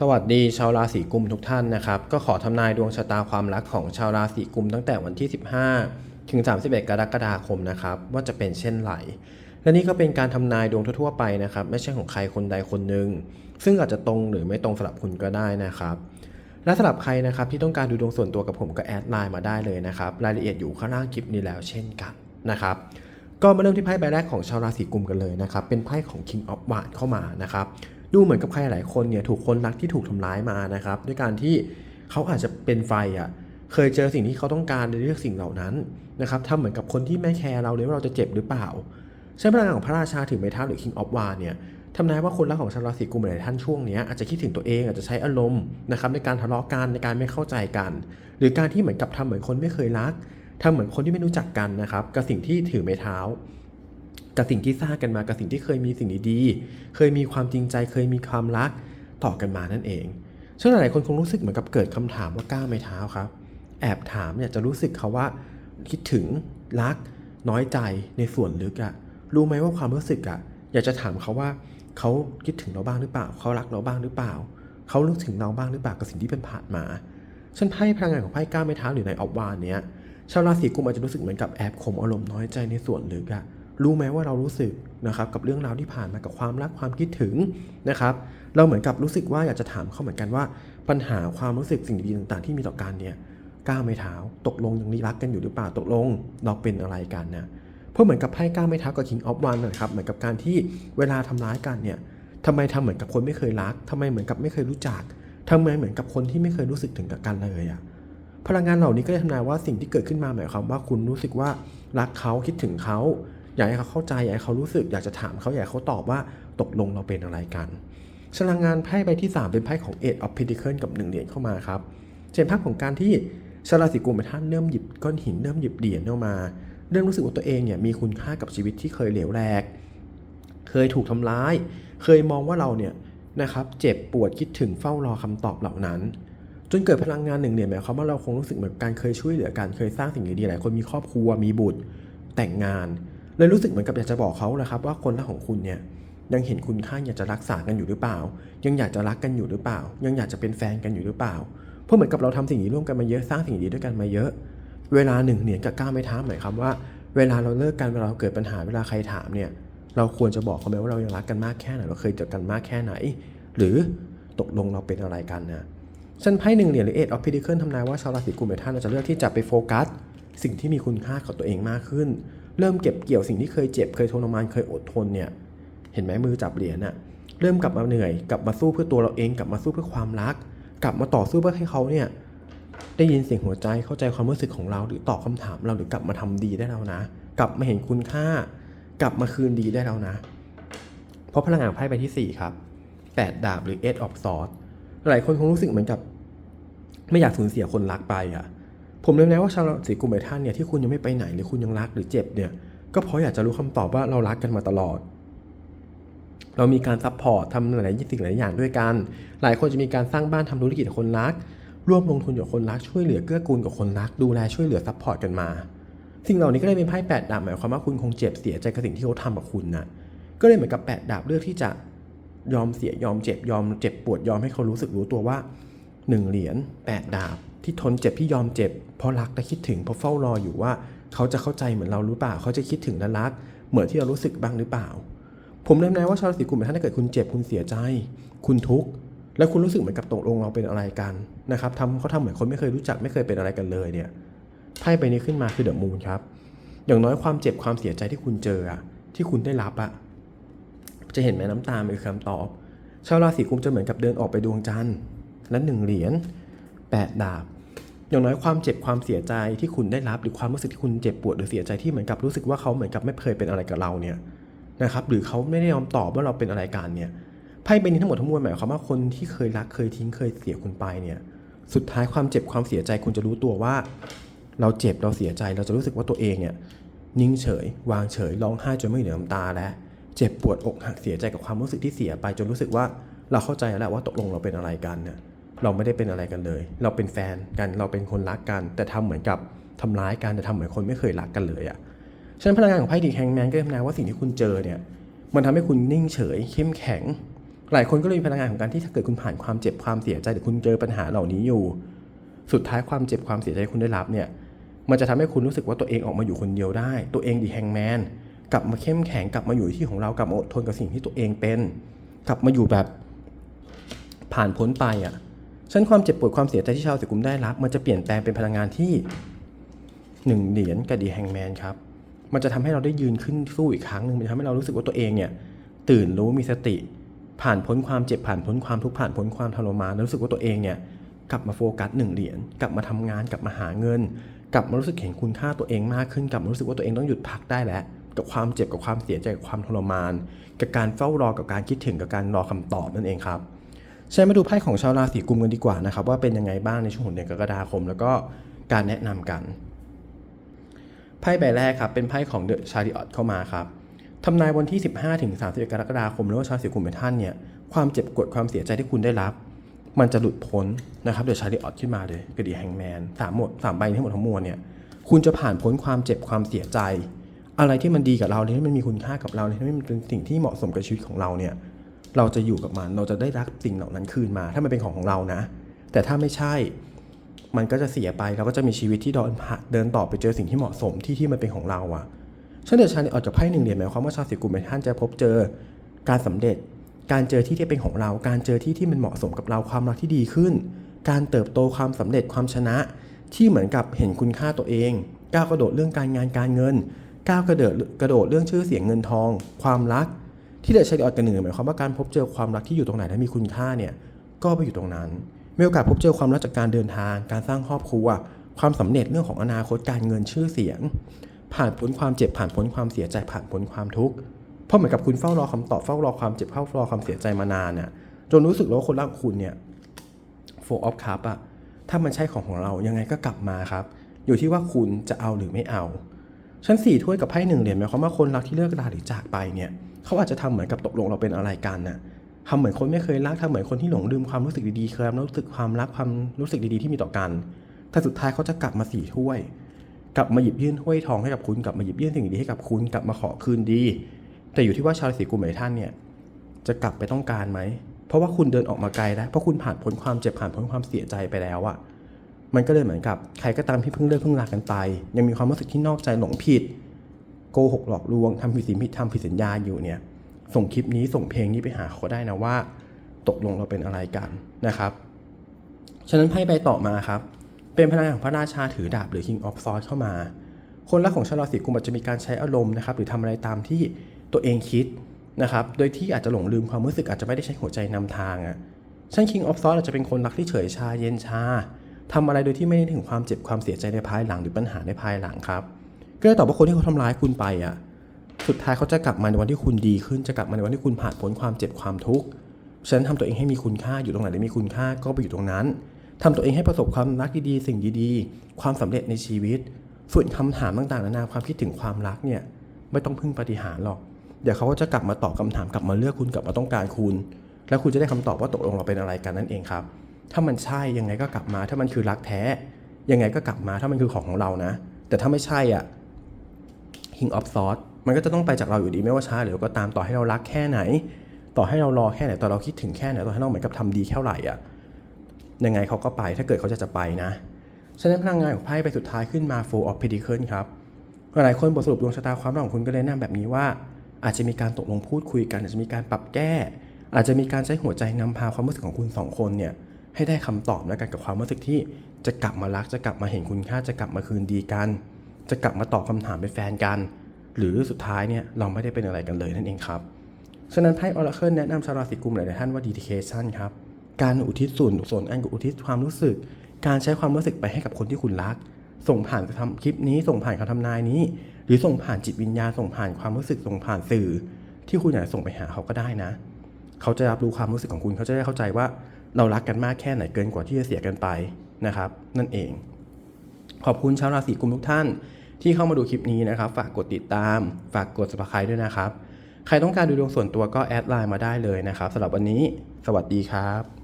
สวัสดีชาวราศีกุมทุกท่านนะครับ ก็ขอทำนายดวงชะตาความรักของชาวราศีกุมตั้งแต่วันที่ 15 ถึง 31 กรกฎาคมนะครับว่าจะเป็นเช่นไรและนี่ก็เป็นการทำนายดวงทั่วๆไปนะครับ ไม่ใช่ของใครคนใดคนหนึ่งซึ่งอาจจะตรงหรือไม่ตรงสำหรับคุณก็ได้นะครับ และสำหรับใครนะครับที่ต้องการดูดวงส่วนตัวกับผมก็แอดไลน์มาได้เลยนะครับรายละเอียดอยู่ข้างล่างคลิปนี้แล้วเช่นกันนะครับก็มาเริ่มที่ไพ่ใบแรกของชาวราศีกุมกันเลยนะครับเป็นไพ่ของ King of w a n d เข้ามานะครับ ดูเหมือนกับใครหลายคนเนี่ยถูกคนรักที่ถูกทำร้ายมานะครับ ด้วยการที่เขาอาจจะเป็นไฟอะเคยเจอสิ่งที่เขาต้องการในเรื่องสิ่งเหล่านั้นนะครับทำเหมือนกับคนที่ไม่แคร์เราเลยว่าเราจะเจ็บหรือเปล่า ใช้พลังงานของพระราชาถือไม้เท้าหรือ King of w a n d เนี่ยทำนายว่าคนรักของชาวราศีกุมหลายท่านช่วงนี้อาจจะคิดถึงตัวเองอาจจะใช้อารมณ์นะครับในการทะเลาะกันในการไม่เข้าใจกัน หรือการที่เหมือนกับทำเหมือนคนไม่เคยรักทำเหมือนคนที่ไม่รู้จักกันนะครับกับสิ่งที่ถือไม้เท้า กับสิ่งที่สร้างกันมากับสิ่งที่เคยมีสิ่งดีๆ เคยมีความจริงใจเคยมีความรักต่อกันมานั่นเองซึ่งหลายคนคงรู้สึกเหมือนกับเกิดคำถามว่าก้าวไม่เท้าครับ แอบถามเนี่ยจะรู้สึกเขาว่าคิดถึงรัก น้อยใจในส่วนลึกอะรู้ไหมว่าความรู้สึกอะอยากจะถามเขาว่าเขาคิดถึงเราบ้างหรือเปล่า เขารักเราบ้างหรือเปล่า เขารู้ถึงเราบ้างหรือเปล่ากับสิ่งที่เป็นผ่านมาฉันไพ่พลังงานของไพ่ก้าวไม่เท้าหรือในออบวานเนี้ยชาวราศีกุมอาจจะรู้สึกเหมือนกับแอบข่มอารมณ์น้อยใจในส่วนลึกอะ รู้ไหมว่าเรารู้สึกนะครับกับเรื่องราวที่ผ่านมากับความรักความคิดถึงนะครับเราเหมือนกับรู้สึกว่าอยากจะถามเขาเหมือนกันว่า ปัญหาความรู้สึกสิ่งดีๆต่างๆ ที่มีต่อกันเนี่ยก้าวไม่เท้าตกลงยังรักกันอยู่หรือเปล่าตกลงเราเป็นอะไรกันนะเพราะเหมือนกับไพ่ก้าวไม่เท้ากับ King of One นะครับเหมือนกับการที่เวลาทำร้ายกันเนี่ยทำไมทำเหมือนกับคนไม่เคยรักทำไมเหมือนกับไม่เคยรู้จักทำไมเหมือนกับคนที่ไม่เคยรู้สึกถึงกับกันเลยอะพลังงานเหล่านี้ก็จะทำนายว่าสิ่งที่เกิดขึ้นมาหมายความว่าคุณรู้สึกว่ารักเขาคิดถึงเขา อยากให้เขาเข้าใจอยากให้เขารู้สึกอยากจะถามเขาอยากให้เขาตอบว่าตกลงเราเป็นอะไรกันพลังงานไพ่ใบที่ 3 เป็นไพ่ของ Eight of Pentacles กับหนึ่งเหรียญเข้ามาครับเช่นภาพของการที่ชาราศีกุมเป็นท่านเริ่มหยิบก้อนหินเริ่มหยิบเหรียญเข้ามาเริ่มรู้สึกว่าตัวเองเนี่ยมีคุณค่ากับชีวิตที่เคยเหลวแหลก เคยถูกทำร้าย เคยมองว่าเราเนี่ยนะครับเจ็บปวดคิดถึงเฝ้ารอคำตอบเหล่านั้น จนเกิดพลังงานหนึ่งเนี่ยหมายความว่าเราคงรู้สึกเหมือนการเคยช่วยเหลือกันเคยสร้างสิ่งดีๆหลายคนมีครอบครัวมีบุตรแต่งงาน เลยรู้สึกเหมือนกับอยากจะบอกเขาแหละครับ ว่าคนของคุณเนี่ยยังเห็นคุณค่าอยากจะรักษากันอยู่หรือเปล่า ยังอยากจะรักกันอยู่หรือเปล่า ยังอยากจะเป็นแฟนกันอยู่หรือเปล่าเพราะเหมือนกับเราทำสิ่งนี้ร่วมกันมาเยอะสร้างสิ่งดีด้วยกันมาเยอะ เวลาหนึ่งเหรียกับก้าวไม่ท้าหมายความว่า เวลาเราเลิกกันเวลาเราเกิดปัญหาเวลาใครถามเนี่ยเราควรจะบอกเขาไหมว่าเรายังรักกันมากแค่ไหนเราเคยเจอกันมากแค่ไหน หรือตกลงเราเป็นอะไรกันนะฉันไพ่หนึ่งเหรียญหรือเอ็ดออฟพิดิเคิลทำนายว่าชาวราศีกุมเป็นท่านจะเลือกที่จะไปโฟกัส สิ่งที่มีคุณค่ากับตัวเองมากขึ้น เริ่มเก็บเกี่ยวสิ่งที่เคยเจ็บเคยทรมานเคยอดทนเนี่ยเห็นไหมมือจับเหรียญน่ะเริ่มกลับมาเหนื่อยกลับมาสู้เพื่อตัวเราเองกลับมาสู้เพื่อความรัก กลับมาต่อสู้เพื่อให้เขาเนี่ยได้ยินเสียงหัวใจเข้าใจความรู้สึกของเราหรือตอบคำถามเราหรือกลับมาทำดีได้แล้วนะ กลับมาเห็นคุณค่า กลับมาคืนดีได้แล้วนะ เพราะพลังงานไพ่ใบที่สี่ครับแปดดาบหรือ Eight of Swords หลายคนคงรู้สึกเหมือนกับ ไม่อยากสูญเสียคนรักไปอะ ผมเลยนะว่าชาวราศีกุมท่านเนี่ยที่คุณยังไม่ไปไหนหรือคุณยังรักหรือเจ็บเนี่ยก็เพราะอยากจะรู้คำตอบว่าเรารักกันมาตลอด เรามีการซัพพอร์ตทำหลายๆสิ่งหลายอย่างด้วยกัน หลายคนจะมีการสร้างบ้านทำธุรกิจกับคนรัก ร่วมลงทุนกับคนรักช่วยเหลือเกื้อกูลกับคนรัก ดูแลช่วยเหลือซัพพอร์ตกันมา สิ่งเหล่านี้ก็เลยเป็นไพ่แปดดาบหมายความว่าคุณคงเจ็บเสียใจกับสิ่งที่เขาทำกับคุณน่ะก็เลยเหมือนกับแปดดาบเลือกที่จะยอมเสียยอมเจ็บยอมเจ็บปวดยอมให้เขารู้สึกรู้ตัวว่าหนึ่งเหรียญแปดดาบ ที่ทนเจ็บที่ยอมเจ็บ เพราะรักและคิดถึงเพราะเฝ้ารออยู่ว่า เขาจะเข้าใจเหมือนเราหรือเปล่า เขาจะคิดถึงและรัก เหมือนที่เรารู้สึกบ้างหรือเปล่า ผมเริ่มแนะว่าชาวราศีกุมท่านถ้าเกิดคุณเจ็บคุณเสียใจ คุณทุกข์และคุณรู้สึกเหมือนกับตกลงเราเป็นอะไรกันนะครับทำเขาทำเหมือนคนไม่เคยรู้จักไม่เคยเป็นอะไรกันเลยเนี่ยไพ่ใบนี้ขึ้นมาคือเดอะมูนครับ อย่างน้อยความเจ็บความเสียใจที่คุณเจออะที่คุณได้รับอะจะเห็นไหมน้ำตาเป็นคำตอบ ชาวราศีกุมจะเหมือนกับเดินออกไปดวงจันทร์และหนึ่งเหรียญแปดดาบ อย่างน้อยความเจ็บความเสียใจที่คุณได้รับ หรือความรู้สึกที่คุณเจ็บปวดหรือเสียใจที่เหมือนกับรู้สึกว่าเขาเหมือนกับไม่เคยเป็นอะไรกับเราเนี่ยนะครับหรือเขาไม่ได้ยอมตอบว่าเราเป็นอะไรกันเนี่ยไพ่ใบนี้ทั้งหมดทั้งมวลหมายความว่าคนที่เคยรักเคยทิ้งเคยเสียคุณไปเนี่ยสุดท้ายความเจ็บความเสียใจคุณจะรู้ตัวว่า เราเจ็บเราเสียใจเราจะรู้สึกว่าตัวเองเนี่ยนิ่งเฉย วางเฉยร้องไห้จนไม่เหลือน้ำตาแล้วเจ็บปวดอกหักเสียใจกับความรู้สึกที่เสียไปจนรู้สึกว่าเราเข้าใจแล้วว่าตกลงเราเป็นอะไรกันเนี่ย เราไม่ได้เป็นอะไรกันเลย เราเป็นแฟนกันเราเป็นคนรักกัน แต่ทำเหมือนกับทำร้ายกันแต่ทำเหมือนคนไม่เคยรักกันเลยอะ่ะฉะนั้นพลังงานของไพ่ดีแฮงแมนก็ทำนายว่าสิ่งที่คุณเจอเนี่ยมันทำให้คุณนิ่งเฉยเข้มแข็ง หลายคนก็เลยมีพลังงานของการที่ถ้าเกิดคุณผ่านความเจ็บความเสียใจหรือคุณเจอปัญหาเหล่านี้อยู่ สุดท้ายความเจ็บความเสียใจที่คุณได้รับเนี่ยมันจะทำให้คุณรู้สึกว่าตัวเองออกมาอยู่คนเดียวได้ ตัวเองดีแฮงแมนกลับมาเข้มแข็งกลับมาอยู่ที่ของเรากลับมาอดทนกับสิ่งที่ตัวเองเป็น กลับมาอยู่แบบผ่านพ้นไปอะ ฉะนันความเจ็บปวดความเสียใจที่ชาวสิกุมได้รับ มันจะเปลี่ยนแปลงเป็นพลังงานที่หนึ่งเหรียญกับดีแฮงแมนครับ มันจะทำให้เราได้ยืนขึ้นสู้อีกครั้งหนึ่งมันทำให้เรารู้สึกว่าตัวเองเนี่ยตื่นรู้มีสติ ผ่านพ้นความเจ็บผ่านพ้นความทุกข์ผ่านพ้นความทรมานแล้วรู้สึกว่าตัวเองเนี่ยกลับมาโฟกัสหนึ่งเหรียญกลับมาทำงานกลับมาหาเงิน กลับมารู้สึกเห็นคุณค่าตัวเองมากขึ้นกลับมารู้สึกว่าตัวเองต้องหยุดพักได้แล้ว กับความเจ็บกับความเสียใจกับความทรมาน กับการเฝ้ารอกับการคิดถึงกับการรอคำตอบนั่นเองครับ ใช้มาดูไพ่ของชาวราศีกุมกันดีกว่านะครับว่าเป็นยังไงบ้างในช่วงของเดือนกรกฎาคม แล้วก็การแนะนำกัน ไพ่ใบแรกครับเป็นไพ่ของเดอะชาริออตเข้ามาครับทำนายวันที่ 15ถึง31กรกฎาคมแล้วว่าชาวราศีกุมเป็นท่านเนี่ยความเจ็บปวดความเสียใจที่คุณได้รับ มันจะหลุดพ้นนะครับเดี๋ยวชาริออตขึ้นมาเลยกระดีแฮงแมนสามหมดสามใบทั้งหมดทั้งมวลเนี่ยคุณจะผ่านพ้นความเจ็บความเสียใจ อะไรที่มันดีกับเราเลยที่มันมีคุณค่ากับเราเลยที่มันเป็นสิ่งที่เหมาะสมกับชีวิตของเราเนี่ย เราจะอยู่กับมัน เราจะได้รับสิ่งเหล่านั้นคืนมา ถ้ามันเป็นของของเรานะ แต่ถ้าไม่ใช่ มันก็จะเสียไปเราก็จะมีชีวิตที่เดินผ่านเดินต่อไปเจอสิ่งที่เหมาะสมที่ที่มันเป็นของเราอะ่ะเช่นเดียวชาริออตจากไพ่หนึ่งเหรียญหมายความว่าชาวสิกุมเป็นท่านจะพบเจอการสำเร็จ การเจอที่ที่เป็นของเรา การเจอที่ที่มันเหมาะสมกับเราความรักที่ดีขึ้น การเติบโตความสำเร็จความชนะ ที่เหมือนกับเห็นคุณค่าตัวเองก้าวกระโดดเรื่องการงานการเงินก้าวกระโดดกระโดดเรื่องชื่อเสียงเงินทอง ความรัก ที่เดชชัยออดกันหนึ่งหมายความว่าการพบเจอความรักที่อยู่ตรงไหนและมีคุณค่าเนี่ยก็ไปอยู่ตรงนั้นมีโอกาสพบเจอความรักจากการเดินทาง การสร้างครอบครัว ความสำเร็จเรื่องของอนาคตการเงินชื่อเสียง ผ่านพ้นความเจ็บผ่านพ้นความเสียใจผ่านพ้นความทุกข์เพราะเหมือนกับคุณเฝ้ารอคำตอบเฝ้ารอความเจ็บเฝ้ารอความเสียใจมานานน่ะจนรู้สึกว่าคนรักคุณเนี่ยโฟออฟคัพอะถ้ามันใช่ของของเรายังไงก็กลับมาครับ อยู่ที่ว่าคุณจะเอาหรือไม่เอา ชั้นสี่ถ้วยกับไพ่หนึ่งเหรียญหมายความว่าคนรักที่เลิกราหรือจากไปเนี่ย เขาอาจจะทำเหมือนกับตกลงเราเป็นอะไรกันน่ะทำเหมือนคนไม่เคยรักทำเหมือนคนที่หลงลืมความรู้สึกดีๆเคยรู้สึกความรักความรู้สึกดีๆที่มีต่อกัน แต่สุดท้ายเขาจะกลับมาสี่ถ้วย กลับมาหยิบยื่นถ้วยทองให้กับคุณ กลับมาหยิบยื่นสิ่งดีให้กับคุณ กลับมาขอคืนดี แต่อยู่ที่ว่าชาวราศีกุมหลายท่านเนี่ย จะกลับไปต้องการไหม เพราะว่าคุณเดินออกมาไกลแล้ว เพราะคุณผ่านพ้นความเจ็บผ่านพ้นความเสียใจไปแล้วอะมันก็เลยเหมือนกับใครก็ตามที่เพิ่งเลิกเพิ่งลากันไป ยังมีความรู้สึกที่นอกใจหลงผิด โกหกหลอกลวงทำผิดศีลผิดทำผิดสัญญาอยู่เนี่ย ส่งคลิปนี้ส่งเพลงนี้ไปหาเขาได้นะว่า ตกลงเราเป็นอะไรกันนะครับ ฉะนั้นไพ่ใบต่อมาครับ เป็นพลังของพระราชาถือดาบหรือ King of Swords เข้ามา คนรักของชาวราศีกุมอาจจะมีการใช้อารมณ์นะครับ หรือทำอะไรตามที่ตัวเองคิดนะครับ โดยที่อาจจะหลงลืมความรู้สึกอาจจะไม่ได้ใช้หัวใจนำทางอะ่ะช่าง King of Swords อาจจะเป็นคนรักที่เฉยชาเย็นชาทำอะไรโดยที่ไม่ได้ถึงความเจ็บความเสียใจในภายหลังหรือปัญหาในภายหลังครับ ก็เลยตอบว่าคนที่เขาทำร้ายคุณไปอะสุดท้ายเขาจะกลับมาในวันที่คุณดีขึ้นจะกลับมาในวันที่คุณผ่านพ้นความเจ็บความทุกข์ฉะนั้นทำตัวเองให้มีคุณค่าอยู่ตรงไหนได้มีคุณค่าก็ไปอยู่ตรงนั้นทำตัวเองให้ประสบความรักดีๆ สิ่งดีๆ ความสำเร็จในชีวิต ส่วนคำถามต่างๆนานาความคิดถึงความรักเนี่ยไม่ต้องพึ่งปฏิหารหรอก เดี๋ยวเขาก็จะกลับมาตอบคำถามกลับมาเลือกคุณกลับมาต้องการคุณ แล้วคุณจะได้คำตอบว่าตกลงเราเป็นอะไรกันนั่นเองครับ ถ้ามันใช่ยังไงก็กลับมา ถ้ามันคือรักแท้ ยังไงก็กลับมาถ้ามันคือของของเรานะ แต่ถ้าไม่ใช่อะ King of Swords มันก็จะต้องไปจากเราอยู่ดีไม่ว่าช้าหรือก็ตามต่อให้เรารักแค่ไหน ต่อให้เรารอแค่ไหนต่อเราคิดถึงแค่ไหนต่อให้เราเหมือนกับทำดีแค่ไหร่อะยังไงเขาก็ไปถ้าเกิดเขาจะจะไปนะฉะนั้นพลังงานของไพ่ไปสุดท้ายขึ้นมา Four of Pentacles ครับหลายคนบทสรุปดวงชะตาความรักของคุณก็เลยแนะนำแบบนี้ว่า อาจจะมีการตกลงพูดคุยกันอาจจะมีการปรับแก้ อาจจะมีการใช้หัวใจนำพาความรู้สึกของคุณสองคนเนี่ยให้ได้คำตอบแล้วกันกับความรู้สึกที่จะกลับมารักจะกลับมาเห็นคุณค่าจะกลับมาคืนดีกัน จะกลับมาตอบคำถามเป็นแฟนกัน หรือสุดท้ายเนี่ยเราไม่ได้เป็นอะไรกันเลยนั่นเองครับ ฉะนั้นไพ่ Oracle แนะนำชาวราศีกุมหลายๆท่านว่า dedication ครับ การอุทิศส่วนส่วนอันอุทิศความรู้สึก การใช้ความรู้สึกไปให้กับคนที่คุณรัก ส่งผ่านคำคลิปนี้ ส่งผ่านคำทำนายนี้ หรือส่งผ่านจิตวิญญาณ ส่งผ่านความรู้สึก ส่งผ่านสื่อ ที่คุณอยากส่งไปหาเขาก็ได้นะ เขาจะรับรู้ความรู้สึกของคุณ เขาจะได้เข้าใจว่า เรารักกันมากแค่ไหนเกินกว่าที่จะเสียกันไปนะครับ นั่นเอง ขอบคุณชาวราศีกุมทุกท่าน ที่เข้ามาดูคลิปนี้นะครับ ฝากกดติดตาม ฝากกด subscribe ด้วยนะครับ ใครต้องการดูดวงส่วนตัวก็แอดไลน์มาได้เลยนะครับสำหรับวันนี้ สวัสดีครับ